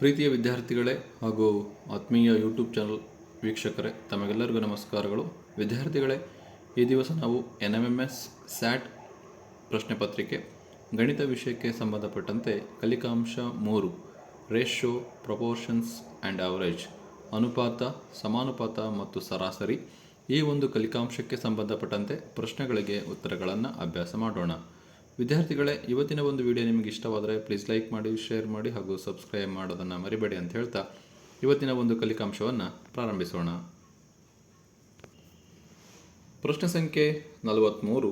ಪ್ರೀತಿಯ ವಿದ್ಯಾರ್ಥಿಗಳೇ ಹಾಗೂ ಆತ್ಮೀಯ ಯೂಟ್ಯೂಬ್ ಚಾನಲ್ ವೀಕ್ಷಕರೇ, ತಮಗೆಲ್ಲರಿಗೂ ನಮಸ್ಕಾರಗಳು. ವಿದ್ಯಾರ್ಥಿಗಳೇ, ಈ ದಿವಸ ನಾವು N M M S SAT ಪ್ರಶ್ನೆ ಪತ್ರಿಕೆ, ಗಣಿತ ವಿಷಯಕ್ಕೆ ಸಂಬಂಧಪಟ್ಟಂತೆ ಕಲಿಕಾಂಶ ಮೂರು ರೇಷೋ ಪ್ರಪೋರ್ಷನ್ಸ್ ಆ್ಯಂಡ್ ಅವರೇಜ್, ಅನುಪಾತ, ಸಮಾನುಪಾತ ಮತ್ತು ಸರಾಸರಿ ಈ ಒಂದು ಕಲಿಕಾಂಶಕ್ಕೆ ಸಂಬಂಧಪಟ್ಟಂತೆ ಪ್ರಶ್ನೆಗಳಿಗೆ ಉತ್ತರಗಳನ್ನು ಅಭ್ಯಾಸ ಮಾಡೋಣ. ವಿದ್ಯಾರ್ಥಿಗಳೇ, ಇವತ್ತಿನ ಒಂದು ವಿಡಿಯೋ ನಿಮಗೆ ಇಷ್ಟವಾದರೆ ಪ್ಲೀಸ್ ಲೈಕ್ ಮಾಡಿ ಶೇರ್ ಮಾಡಿ ಹಾಗೂ ಸಬ್ಸ್ಕ್ರೈಬ್ ಮಾಡೋದನ್ನು ಮರಿಬೇಡಿ ಅಂತ ಹೇಳ್ತಾ ಇವತ್ತಿನ ಒಂದು ಕಲಿಕಾಂಶವನ್ನು ಪ್ರಾರಂಭಿಸೋಣ. ಪ್ರಶ್ನೆ ಸಂಖ್ಯೆ ನಲವತ್ತ್ಮೂರು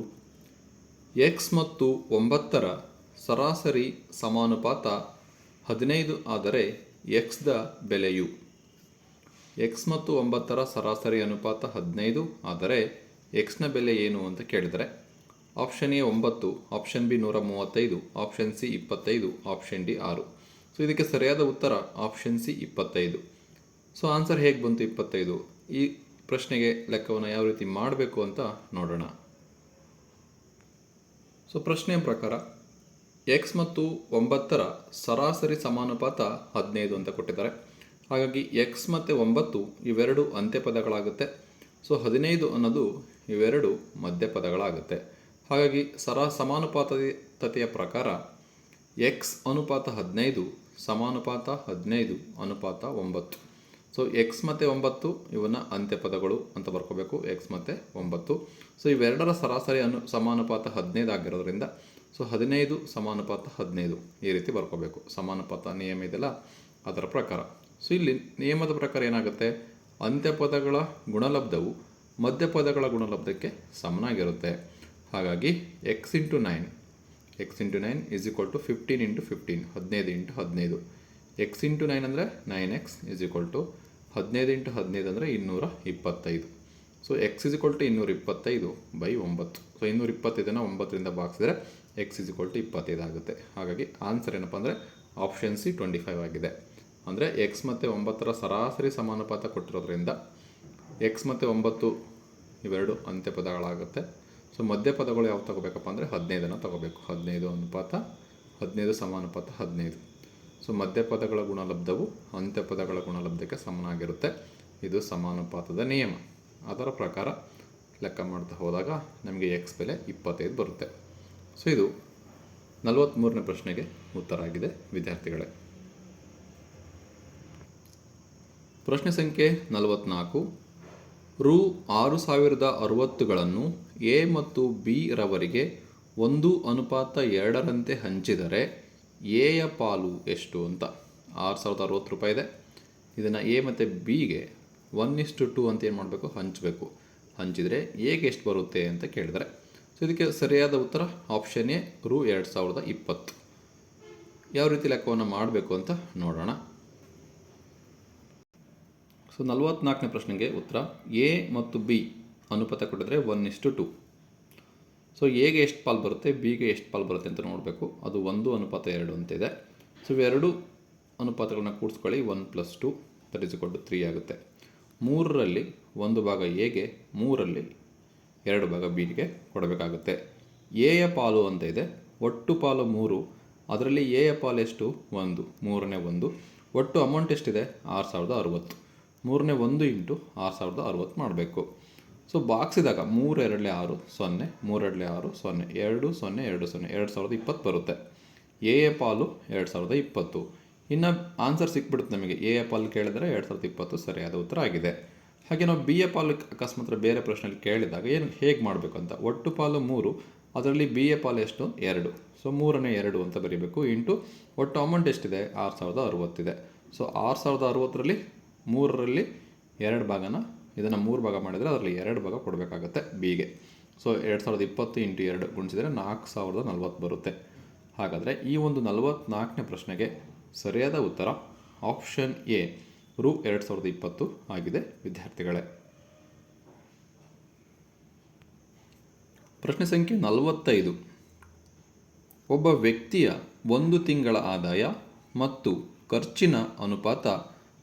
ಎಕ್ಸ್ ಮತ್ತು ಒಂಬತ್ತರ ಸರಾಸರಿ ಸಮಾನುಪಾತ ಹದಿನೈದು ಆದರೆ ಎಕ್ಸ್ದ ಬೆಲೆಯು? ಎಕ್ಸ್ ಮತ್ತು ಒಂಬತ್ತರ ಸರಾಸರಿ ಅನುಪಾತ ಹದಿನೈದು ಆದರೆ ಎಕ್ಸ್ನ ಬೆಲೆ ಏನು ಅಂತ ಕೇಳಿದರೆ? ಆಪ್ಷನ್ ಎ ಒಂಬತ್ತು ಆಪ್ಷನ್ ಬಿ ನೂರ ಮೂವತ್ತೈದು ಆಪ್ಷನ್ ಸಿ ಇಪ್ಪತ್ತೈದು ಆಪ್ಷನ್ ಡಿ ಆರು. ಸೊ ಇದಕ್ಕೆ ಸರಿಯಾದ ಉತ್ತರ ಆಪ್ಷನ್ ಸಿ ಇಪ್ಪತ್ತೈದು. ಸೊ ಆನ್ಸರ್ ಹೇಗೆ ಬಂತು ಇಪ್ಪತ್ತೈದು? ಈ ಪ್ರಶ್ನೆಗೆ ಲೆಕ್ಕವನ್ನು ಯಾವ ರೀತಿ ಮಾಡಬೇಕು ಅಂತ ನೋಡೋಣ. ಸೊ ಪ್ರಶ್ನೆಯ ಪ್ರಕಾರ ಎಕ್ಸ್ ಮತ್ತು ಒಂಬತ್ತರ ಸರಾಸರಿ ಸಮಾನುಪಾತ ಹದಿನೈದು ಅಂತ ಕೊಟ್ಟಿದ್ದಾರೆ. ಹಾಗಾಗಿ ಎಕ್ಸ್ ಮತ್ತು ಒಂಬತ್ತು ಇವೆರಡು ಅಂತ್ಯಪದಗಳಾಗುತ್ತೆ. ಸೊ ಹದಿನೈದು ಅನ್ನೋದು ಇವೆರಡು ಮಧ್ಯಪದಗಳಾಗುತ್ತೆ. ಹಾಗಾಗಿ ಸರ ಸಮಾನುಪಾತತೆಯ ಪ್ರಕಾರ ಎಕ್ಸ್ ಅನುಪಾತ ಹದಿನೈದು, ಸಮಾನುಪಾತ ಹದಿನೈದು, ಅನುಪಾತ ಒಂಬತ್ತು. ಸೊ ಎಕ್ಸ್ ಮತ್ತು ಒಂಬತ್ತು, ಇವನ್ನ ಅಂತ್ಯಪದಗಳು ಅಂತ ಬರ್ಕೋಬೇಕು. ಎಕ್ಸ್ ಮತ್ತು ಒಂಬತ್ತು. ಸೊ ಇವೆರಡರ ಸರಾಸರಿ ಅನು, ಸಮಾನುಪಾತ ಹದಿನೈದು ಆಗಿರೋದ್ರಿಂದ ಸೊ ಹದಿನೈದು, ಸಮಾನುಪಾತ ಹದಿನೈದು ಈ ರೀತಿ ಬರ್ಕೋಬೇಕು. ಸಮಾನುಪಾತ ನಿಯಮ ಇದೆಲ್ಲ ಅದರ ಪ್ರಕಾರ. ಸೊ ಇಲ್ಲಿ ನಿಯಮದ ಪ್ರಕಾರ ಏನಾಗುತ್ತೆ? ಅಂತ್ಯಪದಗಳ ಗುಣಲಬ್ಧವು ಮಧ್ಯಪದಗಳ ಗುಣಲಬ್ಧಕ್ಕೆ ಸಮನಾಗಿರುತ್ತೆ. ಹಾಗಾಗಿ X into nine X into nine is equal to fifteen into fifteen ಹದಿನೈದು ಇಂಟು ಹದಿನೈದು. ಎಕ್ಸ್ ಇಂಟು ನೈನ್ ಅಂದರೆ nine X is equal to ಹದಿನೈದು ಇಂಟು ಹದಿನೈದು ಅಂದರೆ ಇನ್ನೂರ ಇಪ್ಪತ್ತೈದು. So X is equal to ಇನ್ನೂರ ಇಪ್ಪತ್ತೈದು ಬೈ ಒಂಬತ್ತು. ಸೊ ಇನ್ನೂರ ಇಪ್ಪತ್ತೈದನ್ನು ಒಂಬತ್ತರಿಂದ ಭಾಗಿಸಿದ್ರೆ ಎಕ್ಸ್ ಇಸ್ ಈಕ್ವಲ್ ಟು ಇಪ್ಪತ್ತೈದು ಆಗುತ್ತೆ. ಹಾಗಾಗಿ ಆನ್ಸರ್ ಏನಪ್ಪ ಅಂದರೆ ಆಪ್ಷನ್ ಸಿ ಟ್ವೆಂಟಿ ಫೈವ್ ಆಗಿದೆ. ಅಂದರೆ ಎಕ್ಸ್ ಮತ್ತು ಒಂಬತ್ತರ ಸರಾಸರಿ ಸಮಾನುಪಾತ ಕೊಟ್ಟಿರೋದ್ರಿಂದ ಎಕ್ಸ್ ಮತ್ತು ಒಂಬತ್ತು ಇವೆರಡು ಅಂತ್ಯಪದಗಳಾಗುತ್ತೆ. ಸೊ ಮಧ್ಯಪದಗಳು ಯಾವ ತಗೋಬೇಕಪ್ಪ ಅಂದರೆ ಹದಿನೈದನ್ನು ತಗೋಬೇಕು. ಹದಿನೈದು ಅನುಪಾತ, ಹದಿನೈದು ಸಮಾನುಪಾತ, ಹದಿನೈದು. ಸೊ ಮಧ್ಯಪದಗಳ ಗುಣಲಬ್ಧವು ಅಂತ್ಯ ಪದಗಳ ಗುಣಲಬ್ಧಕ್ಕೆ ಸಮನಾಗಿರುತ್ತೆ. ಇದು ಸಮಾನುಪಾತದ ನಿಯಮ. ಅದರ ಪ್ರಕಾರ ಲೆಕ್ಕ ಮಾಡ್ತಾ ಹೋದಾಗ ನಮಗೆ ಎಕ್ಸ್ ಬೆಲೆ ಇಪ್ಪತ್ತೈದು ಬರುತ್ತೆ. ಸೊ ಇದು ನಲವತ್ತ್ಮೂರನೇ ಪ್ರಶ್ನೆಗೆ ಉತ್ತರ ಆಗಿದೆ, ವಿದ್ಯಾರ್ಥಿಗಳೇ. ಪ್ರಶ್ನೆ ಸಂಖ್ಯೆ ನಲವತ್ತ್ನಾಲ್ಕು ರು ಆರು ಸಾವಿರದ ಅರುವತ್ತುಗಳನ್ನು ಎ ಮತ್ತು ಬಿ ರವರಿಗೆ ಒಂದು ಅನುಪಾತ ಎರಡರಂತೆ ಹಂಚಿದರೆ ಎಯ ಪಾಲು ಎಷ್ಟು ಅಂತ. ಆರು ಸಾವಿರದ ಅರವತ್ತು ರೂಪಾಯಿ ಇದೆ. ಇದನ್ನು ಎ ಮತ್ತು ಬಿಗೆ ಒನ್ ಇಷ್ಟು ಟು ಅಂತ ಏನು ಮಾಡಬೇಕು? ಹಂಚಬೇಕು. ಹಂಚಿದರೆ ಎಗೆ ಎಷ್ಟು ಬರುತ್ತೆ ಅಂತ ಕೇಳಿದರೆ. ಸೊ ಇದಕ್ಕೆ ಸರಿಯಾದ ಉತ್ತರ ಆಪ್ಷನ್ ಎ, ರು ಎರಡು ಸಾವಿರದ ಇಪ್ಪತ್ತು. ಯಾವ ರೀತಿ ಲೆಕ್ಕವನ್ನು ಮಾಡಬೇಕು ಅಂತ ನೋಡೋಣ. ಸೊ ನಲವತ್ನಾಲ್ಕನೇ ಪ್ರಶ್ನೆಗೆ ಉತ್ತರ ಎ ಮತ್ತು ಬಿ ಅನುಪಾತ ಕೊಟ್ಟಿದ್ರೆ ಒನ್ ಇಷ್ಟು ಟು ಸೊ ಎಗೆ ಎಷ್ಟು ಪಾಲು ಬರುತ್ತೆ, ಬಿಗೆ ಎಷ್ಟು ಪಾಲು ಬರುತ್ತೆ ಅಂತ ನೋಡಬೇಕು. ಅದು ಒಂದು ಅನುಪಾತ ಎರಡು ಅಂತಿದೆ. ಸೊ ಇವೆರಡು ಅನುಪಾತಗಳನ್ನ ಕೂಡಿಸ್ಕೊಳ್ಳಿ. ಒನ್ ಪ್ಲಸ್ ಟು ತರಿಸಿಕೊಂಡು ತ್ರೀ ಆಗುತ್ತೆ. ಮೂರರಲ್ಲಿ ಒಂದು ಭಾಗ ಎಗೆ ಮೂರರಲ್ಲಿ ಎರಡು ಭಾಗ ಬಿಗೆ ಕೊಡಬೇಕಾಗುತ್ತೆ. ಎಯ ಪಾಲು ಅಂತ ಇದೆ. ಒಟ್ಟು ಪಾಲು ಮೂರು. ಅದರಲ್ಲಿ ಎಯ ಪಾಲು ಎಷ್ಟು? ಒಂದು. ಮೂರನೇ ಒಂದು. ಒಟ್ಟು ಅಮೌಂಟ್ ಎಷ್ಟಿದೆ? ಆರು ಸಾವಿರದ ಅರುವತ್ತು. ಮೂರನೇ ಒಂದು ಇಂಟು ಆರು ಸಾವಿರದ ಅರುವತ್ತು ಮಾಡಬೇಕು. ಸೊ ಬಾಕ್ಸಿದಾಗ ಮೂರು, ಎರಡಲೆ ಆರು, ಸೊನ್ನೆ ಮೂರೆರಡಲೆ ಆರು, ಸೊನ್ನೆ, ಎರಡು ಸೊನ್ನೆ ಎರಡು ಸೊನ್ನೆ, ಎರಡು ಸಾವಿರದ ಇಪ್ಪತ್ತು ಬರುತ್ತೆ. ಎ ಎ ಪಾಲು ಎರಡು ಸಾವಿರದ ಇಪ್ಪತ್ತು. ಇನ್ನು ಆನ್ಸರ್ ಸಿಕ್ಬಿಡುತ್ತೆ ನಮಗೆ. ಎ ಎ ಪಾಲು ಕೇಳಿದರೆ ಎರಡು ಸಾವಿರದ ಇಪ್ಪತ್ತು ಸರಿಯಾದ ಉತ್ತರ ಆಗಿದೆ. ಹಾಗೆ ನಾವು ಬಿ, ಎ ಪಾಲು ಅಕಸ್ಮಾತ್ ಬೇರೆ ಪ್ರಶ್ನೆಯಲ್ಲಿ ಕೇಳಿದಾಗ ಏನು ಹೇಗೆ ಮಾಡಬೇಕು ಅಂತ. ಒಟ್ಟು ಪಾಲು ಮೂರು, ಅದರಲ್ಲಿ ಬಿ, ಎ ಪಾಲು ಎಷ್ಟು? ಎರಡು. ಸೊ ಮೂರನೇ ಎರಡು ಅಂತ ಬರೀಬೇಕು. ಇಂಟು ಒಟ್ಟು ಅಮೌಂಟ್ ಎಷ್ಟಿದೆ? ಆರು ಸಾವಿರದ ಅರುವತ್ತಿದೆ ಸೊ ಆರು ಸಾವಿರದ ಅರುವತ್ತರಲ್ಲಿ ಮೂರರಲ್ಲಿ ಎರಡು ಭಾಗನ ಇದನ್ನು ಮೂರು ಭಾಗ ಮಾಡಿದರೆ ಅದರಲ್ಲಿ ಎರಡು ಭಾಗ ಕೊಡಬೇಕಾಗತ್ತೆ ಬಿಗೆ. ಸೊ ಎರಡು ಸಾವಿರದ ಇಪ್ಪತ್ತು ಇಂಟು ಎರಡು ಗುಣಿಸಿದರೆ ನಾಲ್ಕು ಸಾವಿರದ ನಲ್ವತ್ತು ಬರುತ್ತೆ. ಹಾಗಾದರೆ ಈ ಒಂದು ನಲವತ್ನಾಲ್ಕನೇ ಪ್ರಶ್ನೆಗೆ ಸರಿಯಾದ ಉತ್ತರ ಆಪ್ಷನ್ ಎ ರು ಎರಡು ಸಾವಿರದ ಇಪ್ಪತ್ತು ಆಗಿದೆ, ವಿದ್ಯಾರ್ಥಿಗಳೇ. ಪ್ರಶ್ನೆ ಸಂಖ್ಯೆ ನಲವತ್ತೈದು. ಒಬ್ಬ ವ್ಯಕ್ತಿಯ ಒಂದು ತಿಂಗಳ ಆದಾಯ ಮತ್ತು ಖರ್ಚಿನ ಅನುಪಾತ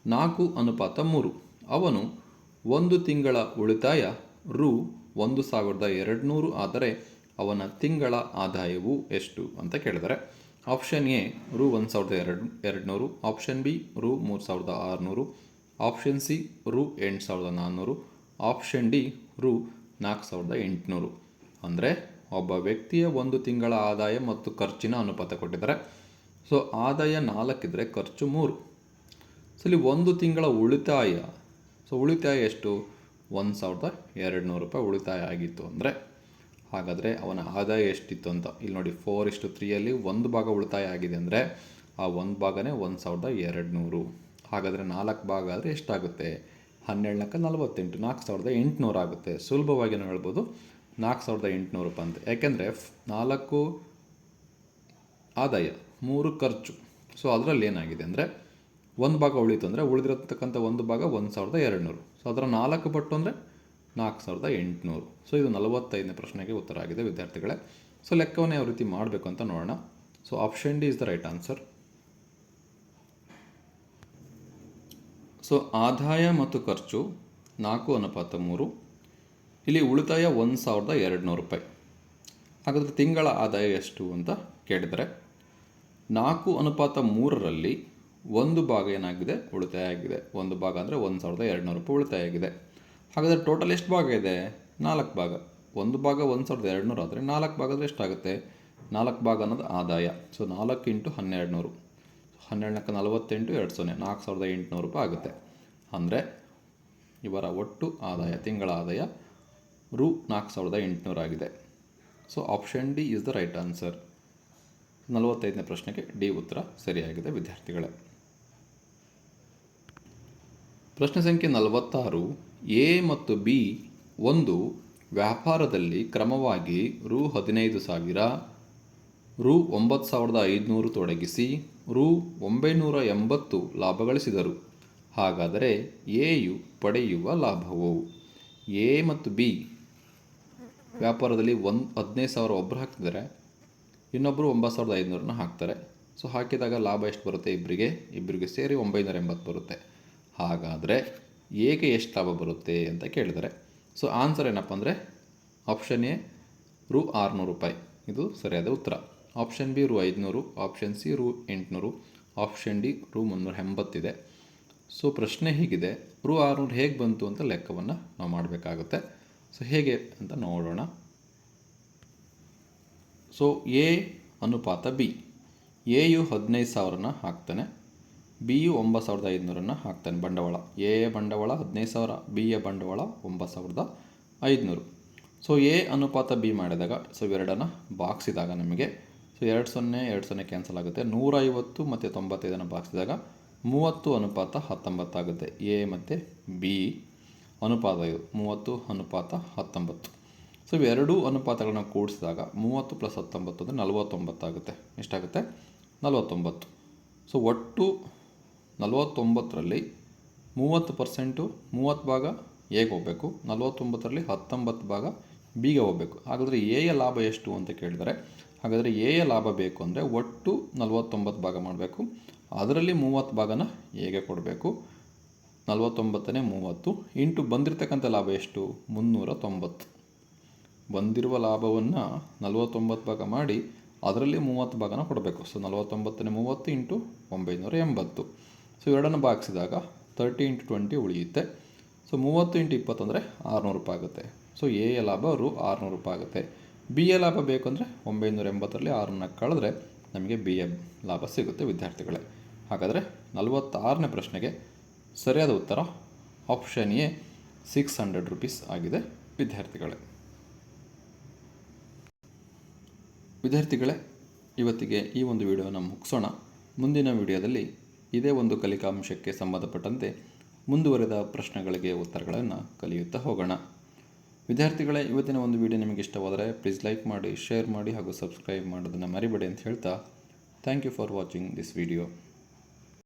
ನಾಲ್ಕು ಅನುಪಾತ ಮೂರು. ಅವನು ಒಂದು ತಿಂಗಳ ಉಳಿತಾಯ, ರು ಒಂದು ಸಾವಿರದ ಎರಡುನೂರು ಆದರೆ ಅವನ ತಿಂಗಳ ಆದಾಯವು ಎಷ್ಟು ಅಂತ ಕೇಳಿದರೆ, ಆಪ್ಷನ್ ಎ, ರು ಒಂದು ಸಾವಿರದ ಎರಡು, ಎರಡುನೂರು, ಆಪ್ಷನ್ ಬಿ, ರು ಮೂರು ಸಾವಿರದ ಆರುನೂರು, ಆಪ್ಷನ್ ಸಿ, ರು ಎಂಟು ಸಾವಿರದ ನಾನ್ನೂರು, ಆಪ್ಷನ್ ಡಿ, ರು ನಾಲ್ಕು ಸಾವಿರದ ಎಂಟುನೂರು. ಅಂದರೆ ಒಬ್ಬ ವ್ಯಕ್ತಿಯ ಒಂದು ತಿಂಗಳ ಆದಾಯ ಮತ್ತು ಖರ್ಚಿನ ಅನುಪಾತ ಕೊಟ್ಟಿದ್ದಾರೆ. ಸೊ ಆದಾಯ ನಾಲ್ಕಿದ್ರೆ ಖರ್ಚು ಮೂರು. ಸೊ ಇಲ್ಲಿ ಒಂದು ತಿಂಗಳ ಉಳಿತಾಯ ಸೊ ಉಳಿತಾಯ ಎಷ್ಟು? ಒಂದು ಸಾವಿರದ ಎರಡು ನೂರು ರೂಪಾಯಿ ಉಳಿತಾಯ ಆಗಿತ್ತು ಅಂದರೆ, ಹಾಗಾದರೆ ಅವನ ಆದಾಯ ಎಷ್ಟಿತ್ತು ಅಂತ. ಇಲ್ಲಿ ನೋಡಿ ಫೋರ್ ಇಷ್ಟು ತ್ರೀಯಲ್ಲಿ ಒಂದು ಭಾಗ ಉಳಿತಾಯ ಆಗಿದೆ ಅಂದರೆ, ಆ ಒಂದು ಭಾಗನೇ ಒಂದು ಸಾವಿರದ ಎರಡು ನೂರು ಹಾಗಾದರೆ ನಾಲ್ಕು ಭಾಗ ಆದರೆ ಎಷ್ಟಾಗುತ್ತೆ? ಹನ್ನೆರಡಕ್ಕೆ ನಲವತ್ತೆಂಟು, ನಾಲ್ಕು ಸಾವಿರದ ಎಂಟುನೂರು ಆಗುತ್ತೆ. ಸುಲಭವಾಗಿ ನಾವು ಹೇಳ್ಬೋದು, ನಾಲ್ಕು ಸಾವಿರದ ಎಂಟುನೂರು ರೂಪಾಯಿ ಅಂತ. ಯಾಕೆಂದರೆ, ನಾಲ್ಕು ಆದಾಯ, ಮೂರು ಖರ್ಚು. ಸೊ ಅದರಲ್ಲಿ ಏನಾಗಿದೆ ಅಂದರೆ ಒಂದು ಭಾಗ ಉಳಿತು ಅಂದರೆ ಉಳಿದಿರತಕ್ಕಂಥ ಒಂದು ಭಾಗ ಒಂದು ಸಾವಿರದ ಎರಡುನೂರು. ಸೊ ಅದರ ನಾಲ್ಕು ಪಟ್ಟು ಅಂದರೆ ನಾಲ್ಕು ಸಾವಿರದ ಎಂಟುನೂರು. ಸೊ ಇದು ನಲವತ್ತೈದನೇ ಪ್ರಶ್ನೆಗೆ ಉತ್ತರ ಆಗಿದೆ ವಿದ್ಯಾರ್ಥಿಗಳೇ. ಸೊ ಲೆಕ್ಕವನ್ನು ಯಾವ ರೀತಿ ಮಾಡಬೇಕು ಅಂತ ನೋಡೋಣ. So option D is the right answer so ಆದಾಯ ಮತ್ತು ಖರ್ಚು ನಾಲ್ಕು ಅನುಪಾತ ಮೂರು. ಇಲ್ಲಿ ಉಳಿತಾಯ ಒಂದು ಸಾವಿರದ ಎರಡುನೂರು ರೂಪಾಯಿ. ಹಾಗಾದರೆ ತಿಂಗಳ ಆದಾಯ ಎಷ್ಟು ಅಂತ ಕೇಳಿದರೆ ನಾಲ್ಕು ಅನುಪಾತ ಮೂರರಲ್ಲಿ ಒಂದು ಭಾಗ ಏನಾಗಿದೆ? ಉಳಿತಾಯ ಆಗಿದೆ ಒಂದು ಭಾಗ ಅಂದರೆ ಒಂದು ಸಾವಿರದ ಎರಡುನೂರು ರೂಪಾಯಿ ಉಳಿತಾಯ ಆಗಿದೆ ಹಾಗಾದರೆ ಟೋಟಲ್ ಎಷ್ಟು ಭಾಗ ಇದೆ? ನಾಲ್ಕು ಭಾಗ. ಒಂದು ಭಾಗ ಒಂದು ಸಾವಿರದ ಎರಡು ನೂರು ಆದರೆ ನಾಲ್ಕು ಭಾಗ ಅಂದರೆ ಎಷ್ಟಾಗುತ್ತೆ? ನಾಲ್ಕು ಭಾಗ ಅನ್ನೋದು ಆದಾಯ. ಸೊ ನಾಲ್ಕು ಇಂಟು ಹನ್ನೆರಡು ನೂರು ಹನ್ನೆರಡಕ್ಕೆ ನಲವತ್ತೆಂಟು, ಎರಡು ಸೊನ್ನೆ. ನಾಲ್ಕು ಸಾವಿರದ ಎಂಟುನೂರು ರೂಪಾಯಿ ಆಗುತ್ತೆ. ಅಂದರೆ ಇವರ ಒಟ್ಟು ಆದಾಯ, ತಿಂಗಳ ಆದಾಯ ರು ನಾಲ್ಕು ಸಾವಿರದ ಎಂಟುನೂರು ಆಗಿದೆ. So option D is the right answer ನಲವತ್ತೈದನೇ ಪ್ರಶ್ನೆಗೆ ಡಿ ಉತ್ತರ ಸರಿಯಾಗಿದೆ, ವಿದ್ಯಾರ್ಥಿಗಳೇ. ಪ್ರಶ್ನೆ ಸಂಖ್ಯೆ ನಲವತ್ತಾರು, ಎ ಮತ್ತು ಬಿ ಒಂದು ವ್ಯಾಪಾರದಲ್ಲಿ ಕ್ರಮವಾಗಿ ರು ಹದಿನೈದು ಸಾವಿರ, ರು ಒಂಬತ್ತು ಸಾವಿರದ ಐದುನೂರು ತೊಡಗಿಸಿ ರು ಒಂಬೈನೂರ ಎಂಬತ್ತು ಲಾಭ ಗಳಿಸಿದರು. ಹಾಗಾದರೆ ಎಯು ಪಡೆಯುವ ಲಾಭವು? ಎ ಮತ್ತು ಬಿ ವ್ಯಾಪಾರದಲ್ಲಿ ಒಂದು, ಹದಿನೈದು ಸಾವಿರ ಒಬ್ಬರು ಹಾಕ್ತಿದ್ದಾರೆ ಇನ್ನೊಬ್ಬರು ಒಂಬತ್ತು ಸಾವಿರದ ಐದುನೂರನ್ನ ಹಾಕ್ತಾರೆ. ಸೊ ಹಾಕಿದಾಗ ಲಾಭ ಎಷ್ಟು ಬರುತ್ತೆ ಇಬ್ಬರಿಗೆ ಇಬ್ಬರಿಗೆ ಸೇರಿ ಒಂಬೈನೂರ ಎಂಬತ್ತು ಬರುತ್ತೆ. ಹಾಗಾದರೆ ಎಗೆ ಎಷ್ಟು ಲಾಭ ಬರುತ್ತೆ ಅಂತ ಕೇಳಿದರೆ ಸೊ ಆನ್ಸರ್ ಏನಪ್ಪ ಅಂದರೆ ಆಪ್ಷನ್ ಎ ರು ಆರುನೂರು ರೂಪಾಯಿ. ಇದು ಸರಿಯಾದ ಉತ್ತರ. ಆಪ್ಷನ್ ಬಿ ರು ಐದುನೂರು ಆಪ್ಷನ್ ಸಿ ರು ಎಂಟುನೂರು ಆಪ್ಷನ್ ಡಿ ರು ಮುನ್ನೂರ ಎಂಬತ್ತಿದೆ. ಸೊ ಪ್ರಶ್ನೆ ಹೀಗಿದೆ, ರು ಆರುನೂರು ಹೇಗೆ ಬಂತು ಅಂತ ಲೆಕ್ಕವನ್ನು ನಾವು ಮಾಡಬೇಕಾಗುತ್ತೆ. ಸೊ ಹೇಗೆ ಅಂತ ನೋಡೋಣ. ಸೊ ಎ ಅನುಪಾತ ಬಿ. ಯು ಹದಿನೈದು ಸಾವಿರನ ಹಾಕ್ತಾನೆ. ಬಿ ಯು ಒಂಬತ್ತು ಸಾವಿರದ ಐದುನೂರನ್ನು ಹಾಕ್ತಾನೆ ಬಂಡವಾಳ. ಎ ಬಂಡವಾಳ ಹದಿನೈದು ಸಾವಿರ, ಬಿ ಎ ಬಂಡವಾಳ ಒಂಬತ್ತು ಸಾವಿರದ ಐದುನೂರು. ಸೊ ಎ ಅನುಪಾತ ಬಿ ಮಾಡಿದಾಗ ಸೊ ಇವೆರಡನ್ನು ಬಾಕ್ಸಿದಾಗ ನಮಗೆ ಸೊ ಎರಡು ಸೊನ್ನೆ ಎರಡು ಸೊನ್ನೆ ಕ್ಯಾನ್ಸಲ್ ಆಗುತ್ತೆ. ನೂರೈವತ್ತು ಮತ್ತು ತೊಂಬತ್ತೈದನ್ನು ಬಾಕ್ಸಿದಾಗ ಮೂವತ್ತು ಅನುಪಾತ ಹತ್ತೊಂಬತ್ತಾಗುತ್ತೆ ಎ ಮತ್ತು ಬಿ ಅನುಪಾತ ಇದು, ಮೂವತ್ತು ಅನುಪಾತ ಹತ್ತೊಂಬತ್ತು. ಸೊ ಇವೆರಡೂ ಅನುಪಾತಗಳನ್ನು ಕೂಡಿಸಿದಾಗ ಮೂವತ್ತು ಪ್ಲಸ್ ಹತ್ತೊಂಬತ್ತು ಅಂದರೆ ನಲವತ್ತೊಂಬತ್ತಾಗುತ್ತೆ ಎಷ್ಟಾಗುತ್ತೆ? ನಲವತ್ತೊಂಬತ್ತು. ಸೊ ಒಟ್ಟು ನಲವತ್ತೊಂಬತ್ತರಲ್ಲಿ ಮೂವತ್ತು ಪರ್ಸೆಂಟು ಮೂವತ್ತು ಭಾಗ ಎಗೆ ಹೋಗಬೇಕು? ನಲವತ್ತೊಂಬತ್ತರಲ್ಲಿ ಹತ್ತೊಂಬತ್ತು ಭಾಗ ಬಿಗೆ ಹೋಗಬೇಕು. ಹಾಗಾದರೆ ಎಯ ಲಾಭ ಎಷ್ಟು ಅಂತ ಕೇಳಿದರೆ, ಹಾಗಾದರೆ ಎಯ ಲಾಭ ಬೇಕು ಅಂದರೆ ಒಟ್ಟು ನಲವತ್ತೊಂಬತ್ತು ಭಾಗ ಮಾಡಬೇಕು. ಅದರಲ್ಲಿ ಮೂವತ್ತು ಭಾಗನ ಹೇಗೆ ಕೊಡಬೇಕು? ನಲವತ್ತೊಂಬತ್ತನೇ ಮೂವತ್ತು ಇಂಟು ಬಂದಿರತಕ್ಕಂಥ ಲಾಭ ಎಷ್ಟು? ಮುನ್ನೂರ ತೊಂಬತ್ತು ಬಂದಿರುವ ಲಾಭವನ್ನು ನಲವತ್ತೊಂಬತ್ತು ಭಾಗ ಮಾಡಿ ಅದರಲ್ಲಿ ಮೂವತ್ತು ಭಾಗನ ಕೊಡಬೇಕು. ಸೊ ನಲವತ್ತೊಂಬತ್ತನೇ ಮೂವತ್ತು ಇಂಟು ಒಂಬೈನೂರ ಎಂಬತ್ತು. ಸೊ ಎರಡನ್ನು ಭಾಗಿಸಿದಾಗ ತರ್ಟಿ ಇಂಟು ಟ್ವೆಂಟಿ ಉಳಿಯುತ್ತೆ. ಸೊ ಮೂವತ್ತು ಇಂಟು ಇಪ್ಪತ್ತಂದರೆ ಆರುನೂರು ರೂಪಾಯಿ ಆಗುತ್ತೆ. ಸೊ ಎ ಯ ಲಾಭ ರು ಆರುನೂರು ರೂಪಾಯಿ ಆಗುತ್ತೆ. ಬಿ ಎ ಲಾಭ ಬೇಕು ಅಂದರೆ ಒಂಬೈನೂರ ಎಂಬತ್ತರಲ್ಲಿ ಆರನ್ನ ಕಳೆದ್ರೆ ನಮಗೆ ಬಿ ಎ ಲಾಭ ಸಿಗುತ್ತೆ ವಿದ್ಯಾರ್ಥಿಗಳೇ. ಹಾಗಾದರೆ ನಲವತ್ತಾರನೇ ಪ್ರಶ್ನೆಗೆ ಸರಿಯಾದ ಉತ್ತರ option A six hundred rupees ಆಗಿದೆ ವಿದ್ಯಾರ್ಥಿಗಳೇ. ವಿದ್ಯಾರ್ಥಿಗಳೇ, ಇವತ್ತಿಗೆ ಈ ಒಂದು ವಿಡಿಯೋನ ಮುಗಿಸೋಣ. ಮುಂದಿನ ವಿಡಿಯೋದಲ್ಲಿ ಇದೇ ಒಂದು ಕಲಿಕಾಂಶಕ್ಕೆ ಸಂಬಂಧಪಟ್ಟಂತೆ ಮುಂದುವರೆದ ಪ್ರಶ್ನೆಗಳಿಗೆ ಉತ್ತರಗಳನ್ನು ಕಲಿಯುತ್ತಾ ಹೋಗೋಣ. ವಿದ್ಯಾರ್ಥಿಗಳೇ, ಇವತ್ತಿನ ಒಂದು ವಿಡಿಯೋ ನಿಮಗೆ ಇಷ್ಟವಾದರೆ ಪ್ಲೀಸ್ ಲೈಕ್ ಮಾಡಿ ಶೇರ್ ಮಾಡಿ ಹಾಗೂ ಸಬ್ಸ್ಕ್ರೈಬ್ ಮಾಡೋದನ್ನು ಮರಿಬೇಡಿ ಅಂತ ಹೇಳ್ತಾ thank you for watching this video